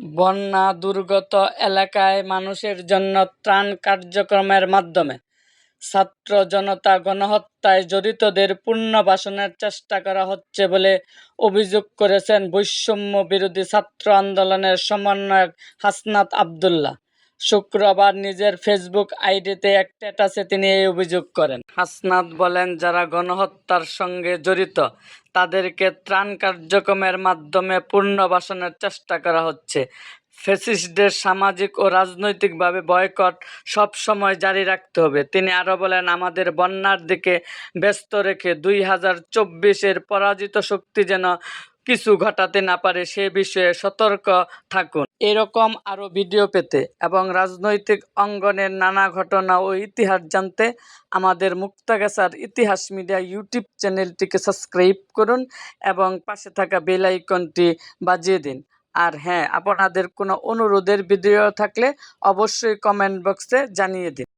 বন্যা দুর্গত এলাকায় মানুষের জন্য ত্রাণ কার্যক্রমের মাধ্যমে ছাত্র জনতা গণহত্যায় জড়িতদের পুনর্বাসনের চেষ্টা করা হচ্ছে বলে অভিযোগ করেছেন বৈষম্য বিরোধী ছাত্র আন্দোলনের সমন্বয়ক হাসনাত আবদুল্লাহ। শুক্রবার নিজের ফেসবুক আইডিতে এক স্ট্যাটাসে তিনি এই অভিযোগ করেন। হাসনাত বলেন, যারা গণহত্যার সঙ্গে জড়িত, তাদেরকে ত্রাণ কার্যক্রমের মাধ্যমে পুনর্বাসনের চেষ্টা করা হচ্ছে। ফ্যাসিস্টদের সামাজিক ও রাজনৈতিকভাবে বয়কট সব সময় জারি রাখতে হবে। তিনি আরও বলেন, আমাদের বন্যার দিকে ব্যস্ত রেখে দুই হাজার চব্বিশের পরাজিত শক্তি যেন কিছু ঘটাতে না পারে সে বিষয়ে সতর্ক থাকুন। এরকম আরও ভিডিও পেতে এবং রাজনৈতিক অঙ্গনের নানা ঘটনা ও ইতিহাস জানতে আমাদের মুক্তাগাছার ইতিহাস মিডিয়া ইউটিউব চ্যানেলটিকে সাবস্ক্রাইব করুন এবং পাশে থাকা বেল আইকনটি বাজিয়ে দিন। আর হ্যাঁ আপনাদের কোনো অনুরোধের ভিডিও থাকলে অবশ্যই কমেন্ট বক্সে জানিয়ে দিন।